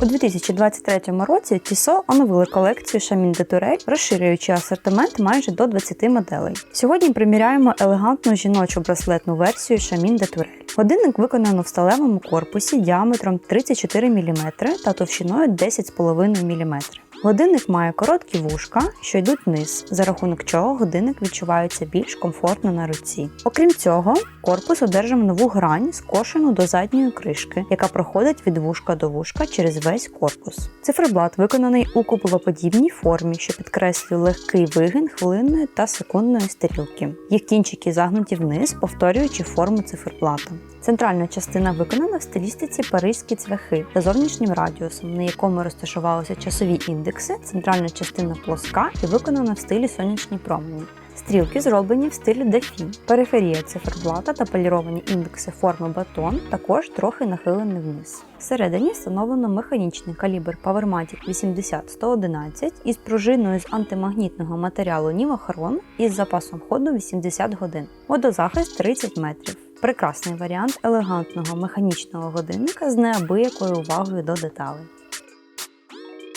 У 2023 році Тісо оновили колекцію Шамін де Турель, розширюючи асортимент майже до 20 моделей. Сьогодні приміряємо елегантну жіночу браслетну версію Шамін де Турель. Годинник виконано в сталевому корпусі діаметром 34 мм та товщиною 10,5 мм. Годинник має короткі вушка, що йдуть вниз, за рахунок чого годинник відчувається більш комфортно на руці. Окрім цього, корпус одержав нову грань, скошену до задньої кришки, яка проходить від вушка до вушка через весь корпус. Циферблат виконаний у куполоподібній формі, що підкреслює легкий вигин хвилинної та секундної стрілки. Їх кінчики загнуті вниз, повторюючи форму циферблата. Центральна частина виконана в стилістиці паризькі цвяхи за зовнішнім радіусом, на якому розташувалися часові індекси. Центральна частина плоска і виконана в стилі сонячні промені. Стрілки зроблені в стилі дефі. Периферія циферблата та поліровані індекси форми батон також трохи нахилені вниз. Всередині встановлено механічний калібр PowerMatic 80-111 із пружиною з антимагнітного матеріалу Нівахарон із запасом ходу 80 годин. Водозахист 30 метрів. Прекрасний варіант елегантного механічного годинника з неабиякою увагою до деталей.